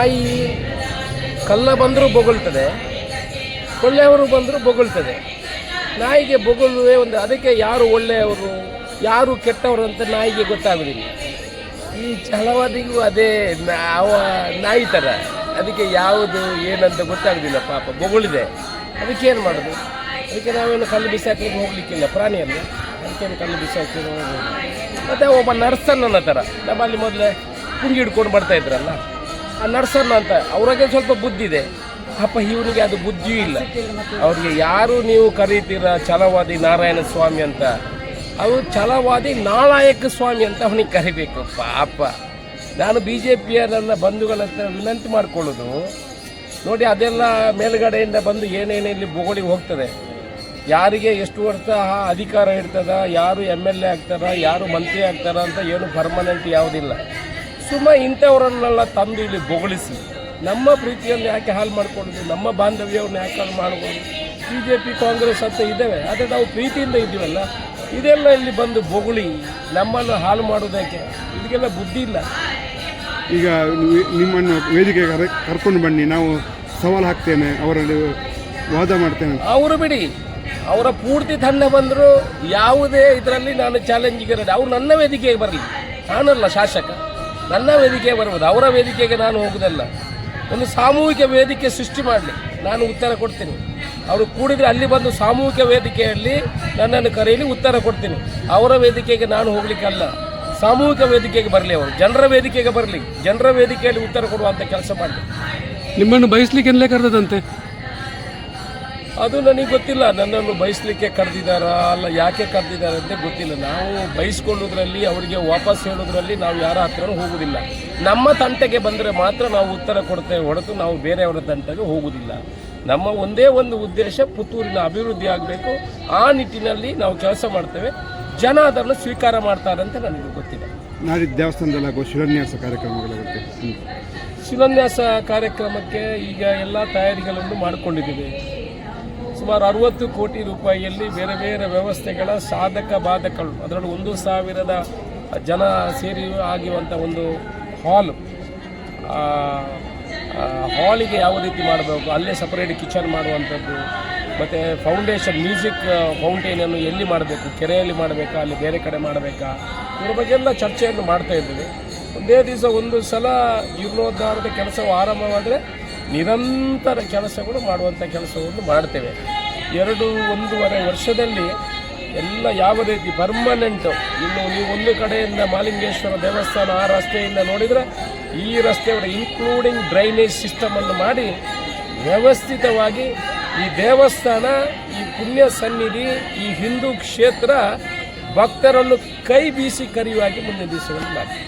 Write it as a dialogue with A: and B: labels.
A: ನಾಯಿ ಕಲ್ಲ ಬಂದರೂ ಬೊಗಳ್ತದೆ ಒಳ್ಳೆಯವರು ಬಂದರೂ ಬೊಗಳ್ತದೆ. ನಾಯಿಗೆ ಬೊಗಳುವೆ ಒಂದು, ಅದಕ್ಕೆ ಯಾರು ಒಳ್ಳೆಯವರು, ಯಾರು ಕೆಟ್ಟವರು ಅಂತ ನಾಯಿಗೆ ಗೊತ್ತಾಗೋದಿಲ್ಲ. ಈ ಛಲವಾದಿಗೂ ಅದೇ ಅವ ನಾಯಿ ಥರ ಅದಕ್ಕೆ ಯಾವುದು ಏನಂತ ಗೊತ್ತಾಗೋದಿಲ್ಲ, ಪಾಪ ಬೊಗಳಿದೆ. ಅದಕ್ಕೆ ಏನು ಮಾಡೋದು? ಅದಕ್ಕೆ ನಾವೇನು ಕಲ್ಲು ಬಿಸಾಕಲಿಕ್ಕೆ ಹೋಗ್ಲಿಕ್ಕಿಲ್ಲ ಪ್ರಾಣಿಯಲ್ಲ. ಅದಕ್ಕೇನು ಕಲ್ಲು ಬಿಸಾಕಿ ಮತ್ತು ಒಬ್ಬ ನರ್ಸನ್ನ ಥರ ನಮ್ಮಲ್ಲಿ ಮೊದಲೇ ಕುಂಗಿ ಹಿಡ್ಕೊಂಡು ಬರ್ತಾ ನರ್ಸನ್ನ ಅಂತ, ಅವ್ರಿಗೆ ಸ್ವಲ್ಪ ಬುದ್ಧಿ ಇದೆ. ಅಪ್ಪ ಇವರಿಗೆ ಅದು ಬುದ್ಧಿಯೂ ಇಲ್ಲ. ಅವ್ರಿಗೆ ಯಾರು ನೀವು ಕರೀತೀರ ಛಲವಾದಿ ನಾರಾಯಣ ಸ್ವಾಮಿ ಅಂತ? ಅವರು ಛಲವಾದಿ ನಾಲಾಯಕ ಸ್ವಾಮಿ ಅಂತ ಅವನಿಗೆ ಕರಿಬೇಕು. ಪಾಪ. ನಾನು ಬಿ ಜೆ ಪಿಯ ನನ್ನ ಬಂಧುಗಳ ಹತ್ರ ವಿನಂತಿ ಮಾಡ್ಕೊಳ್ಳೋದು. ನೋಡಿ, ಅದೆಲ್ಲ ಮೇಲುಗಡೆಯಿಂದ ಬಂದು ಏನೇನು ಇಲ್ಲಿ ಬೊಗಳಿ ಹೋಗ್ತದೆ. ಯಾರಿಗೆ ಎಷ್ಟು ವರ್ಷ ಅಧಿಕಾರ ಇರ್ತದ, ಯಾರು ಎಂ ಎಲ್ ಎ ಆಗ್ತಾರ, ಯಾರು ಮಂತ್ರಿ ಆಗ್ತಾರ ಅಂತ ಏನು ಪರ್ಮನೆಂಟ್ ಯಾವುದಿಲ್ಲ. ಸುಮ್ಮ ಇಂಥವರನ್ನೆಲ್ಲ ತಂದು ಇಲ್ಲಿ ಬೊಗಳಿಸಿ ನಮ್ಮ ಪ್ರೀತಿಯನ್ನು ಯಾಕೆ ಹಾಳು ಮಾಡಿಕೊಡೋದು ನಮ್ಮ ಬಾಂಧವ್ಯವನ್ನು ಯಾಕೆ ಹಾಳು ಮಾಡ್ಬೋದು ಬಿ ಜೆ ಪಿ ಕಾಂಗ್ರೆಸ್ ಅಂತ ಇದ್ದೇವೆ. ಆದರೆ ನಾವು ಪ್ರೀತಿಯಿಂದ ಇದ್ದೀವಲ್ಲ. ಇದೆಲ್ಲ ಇಲ್ಲಿ ಬಂದು ಬೊಗಳಿ ನಮ್ಮನ್ನು ಹಾಳು ಮಾಡೋದಕ್ಕೆ ಇದಕ್ಕೆಲ್ಲ ಬುದ್ಧಿ ಇಲ್ಲ.
B: ಈಗ ನಿಮ್ಮನ್ನು ವೇದಿಕೆಗೆ ಕರೆ- ಕರ್ಕೊಂಡು ಬನ್ನಿ. ನಾವು ಸವಾಲು ಹಾಕ್ತೇನೆ ಅವರಲ್ಲಿ ವಾದ ಮಾಡ್ತೇನೆ
A: ಅವರು ಬಿಡಿ. ಅವರ ಪೂರ್ತಿ ತಂಡ ಬಂದರೂ ಯಾವುದೇ ಇದರಲ್ಲಿ ನಾನು ಚಾಲೆಂಜಿಗೆ ಅವ್ರು ನನ್ನ ವೇದಿಕೆಗೆ ಬರಲಿ. ನಾನಲ್ಲ ಶಾಸಕ. ನನ್ನ ವೇದಿಕೆಗೆ ಬರ್ಬೋದು ಅವರ ವೇದಿಕೆಗೆ ನಾನು ಹೋಗುವುದಲ್ಲ. ಒಂದು ಸಾಮೂಹಿಕ ವೇದಿಕೆ ಸೃಷ್ಟಿ ಮಾಡಲಿ. ನಾನು ಉತ್ತರ ಕೊಡ್ತೀನಿ. ಅವರು ಕೂಡಿದ್ರೆ ಅಲ್ಲಿ ಬಂದು ಸಾಮೂಹಿಕ ವೇದಿಕೆಯಲ್ಲಿ ನನ್ನನ್ನು ಕರೆಯಲಿ ಉತ್ತರ ಕೊಡ್ತೀನಿ. ಅವರ ವೇದಿಕೆಗೆ ನಾನು ಹೋಗಲಿಕ್ಕಲ್ಲ ಸಾಮೂಹಿಕ ವೇದಿಕೆಗೆ ಬರಲಿ ಅವರು. ಜನರ ವೇದಿಕೆಗೆ ಬರಲಿ. ಜನರ ವೇದಿಕೆಯಲ್ಲಿ ಉತ್ತರ ಕೊಡುವಂಥ ಕೆಲಸ ಮಾಡಲಿ.
C: ನಿಮ್ಮನ್ನು ಬಯಸ್ಲಿಕ್ಕೆ ಕರೆದದಂತೆ.
A: ಅದು ನನಗೆ ಗೊತ್ತಿಲ್ಲ. ನನ್ನನ್ನು ಬಯಸಲಿಕ್ಕೆ ಕರೆದಿದ್ದಾರಾ ಅಲ್ಲ ಯಾಕೆ ಕರೆದಿದ್ದಾರೆ ಅಂತ ಗೊತ್ತಿಲ್ಲ. ನಾವು ಬಯಸ್ಕೊಳ್ಳೋದ್ರಲ್ಲಿ ಅವರಿಗೆ ವಾಪಸ್ ಹೇಳೋದ್ರಲ್ಲಿ ನಾವು ಯಾರ ಹತ್ರ ಹೋಗುವುದಿಲ್ಲ ನಮ್ಮ ತಂಟೆಗೆ ಬಂದರೆ ಮಾತ್ರ ನಾವು ಉತ್ತರ ಕೊಡ್ತೇವೆ ಹೊರತು ನಾವು ಬೇರೆಯವರ ತಂಟೆಗೆ ಹೋಗುವುದಿಲ್ಲ ನಮ್ಮ ಒಂದೇ ಒಂದು ಉದ್ದೇಶ ಪುತ್ತೂರಿನ ಅಭಿವೃದ್ಧಿ ಆಗಬೇಕು. ಆ ನಿಟ್ಟಿನಲ್ಲಿ ನಾವು ಕೆಲಸ ಮಾಡ್ತೇವೆ. ಜನ ಅದನ್ನು ಸ್ವೀಕಾರ ಮಾಡ್ತಾರೆ ಅಂತ ನನಗೆ ಗೊತ್ತಿಲ್ಲ
B: ನಾಡಿದ್ದು ದೇವಸ್ಥಾನದಲ್ಲಿ ಆಗುವ ಶಿಲಾನ್ಯಾಸ ಕಾರ್ಯಕ್ರಮಗಳ ಬಗ್ಗೆ
A: ಶಿಲಾನ್ಯಾಸ ಕಾರ್ಯಕ್ರಮಕ್ಕೆ ಈಗ ಎಲ್ಲ ತಯಾರಿಗಳನ್ನು ಮಾಡಿಕೊಂಡಿದ್ದೀವಿ. ಸುಮಾರು ಅರವತ್ತು ಕೋಟಿ ರೂಪಾಯಿಯಲ್ಲಿ ಬೇರೆ ಬೇರೆ ವ್ಯವಸ್ಥೆಗಳ ಸಾಧಕ ಬಾಧಕಗಳು. ಅದರಲ್ಲಿ ಒಂದು ಸಾವಿರದ ಜನ ಸೇರಿ ಆಗಿರುವಂಥ ಒಂದು ಹಾಲ್ ಹಾಲಿಗೆ ಯಾವ ರೀತಿ ಮಾಡಬೇಕು, ಅಲ್ಲೇ ಸಪರೇಟ್ ಕಿಚನ್ ಮಾಡುವಂಥದ್ದು, ಮತ್ತು ಫೌಂಡೇಶನ್ ಮ್ಯೂಸಿಕ್ ಫೌಂಟೇನನ್ನು ಎಲ್ಲಿ ಮಾಡಬೇಕು, ಕೆರೆಯಲ್ಲಿ ಮಾಡಬೇಕಾ, ಅಲ್ಲಿ ಬೇರೆ ಕಡೆ ಮಾಡಬೇಕಾ, ಇದ್ರ ಬಗ್ಗೆ ಎಲ್ಲ ಚರ್ಚೆಯನ್ನು ಮಾಡ್ತಾ ಇದ್ದೀವಿ. ಒಂದೇ ದಿವಸ ಒಂದು ಸಲ ಜೀರ್ಣೋದ್ಧಾರದ ಕೆಲಸವು ಆರಂಭವಾದರೆ ನಿರಂತರ ಕೆಲಸಗಳು ಮಾಡುವಂಥ ಕೆಲಸವನ್ನು ಮಾಡ್ತೇವೆ. ಎರಡು, ಒಂದೂವರೆ ವರ್ಷದಲ್ಲಿ ಎಲ್ಲ ಯಾವ ರೀತಿ ಪರ್ಮನೆಂಟ್ ಇನ್ನು ನೀವು ಒಂದು ಕಡೆಯಿಂದ ಮಾಲಿಂಗೇಶ್ವರ ದೇವಸ್ಥಾನ ಆ ರಸ್ತೆಯಿಂದ ನೋಡಿದರೆ ಈ ರಸ್ತೆಯವರ ಇನ್ಕ್ಲೂಡಿಂಗ್ ಡ್ರೈನೇಜ್ ಸಿಸ್ಟಮನ್ನು ಮಾಡಿ ವ್ಯವಸ್ಥಿತವಾಗಿ ಈ ದೇವಸ್ಥಾನ, ಈ ಪುಣ್ಯ ಸನ್ನಿಧಿ, ಈ ಹಿಂದೂ ಕ್ಷೇತ್ರ ಭಕ್ತರನ್ನು ಕೈ ಬೀಸಿ ಕರೆಯುವಾಗಿ ಮುಂದೆ ದಿವಸಗಳಲ್ಲಿ ಮಾಡಿ